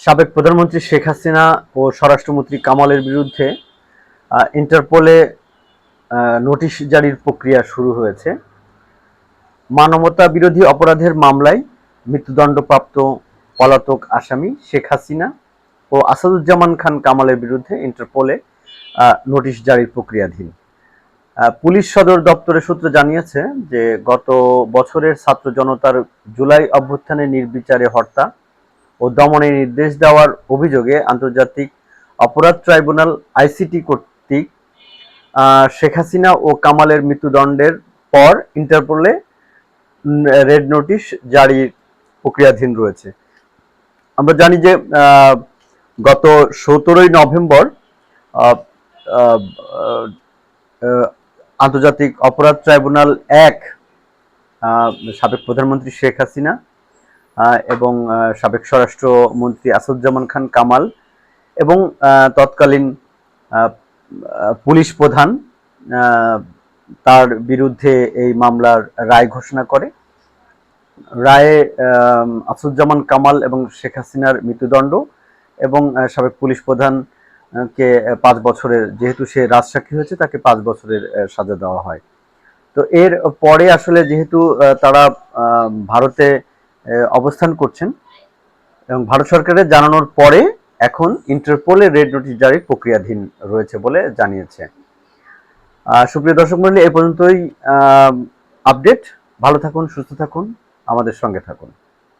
সাবেক প্রধানমন্ত্রী শেখ হাসিনা ও স্বরাষ্ট্রমন্ত্রী কামালের বিরুদ্ধে ইন্টারপোলে নোটিশ জারির প্রক্রিয়া শুরু হয়েছে। মানবতা বিরোধী অপরাধের মামলায় মৃত্যুদণ্ডপ্রাপ্ত পলাতক আসামি শেখ হাসিনা ও আসাদুজ্জামান খান কামালের বিরুদ্ধে ইন্টারপোলে নোটিশ জারির প্রক্রিয়াধীন। পুলিশ সদর দপ্তরের সূত্র জানিয়েছে যে গত বছরের ছাত্র জনতার জুলাই অভ্যুত্থানে নির্বিচারে হত্যা ও দমনের নির্দেশ দেওয়ার অভিযোগে আন্তর্জাতিক অপরাধ ট্রাইব্যুনাল আইসিটি কর্তৃক শেখ হাসিনা ও কামালের মৃত্যুদণ্ডের পর ইন্টারপোলে রেড নোটিশ জারির প্রক্রিয়াধীন রয়েছে। আমরা জানি যে গত সতেরোই নভেম্বর আন্তর্জাতিক অপরাধ ট্রাইব্যুনাল এক সাবেক প্রধানমন্ত্রী শেখ হাসিনা এবং সাবেক স্বরাষ্ট্রমন্ত্রী আসাদুজ্জামান খান কামাল এবং তৎকালীন পুলিশ প্রধান তার বিরুদ্ধে এই মামলার রায় ঘোষণা করে। রায়ে আহ, আসাদুজ্জামান কামাল এবং শেখ হাসিনার মৃত্যুদণ্ড এবং সাবেক পুলিশ প্রধান কে পাঁচ বছরের যেহেতু সে রাজসাক্ষী হয়েছে তাকে পাঁচ বছরের সাজা দেওয়া হয়। তো এর পরে আসলে যেহেতু তারা ভারতে অবস্থান করছেন এবং ভারত সরকারের জানানোর পরে এখন ইন্টারপোলে রেড নোটিশ জারির প্রক্রিয়াধীন রয়েছে বলে জানিয়েছে। সুপ্রিয় দর্শক মন্ডলী এ পর্যন্তই আপডেট। ভালো থাকুন, সুস্থ থাকুন, আমাদের সঙ্গে থাকুন।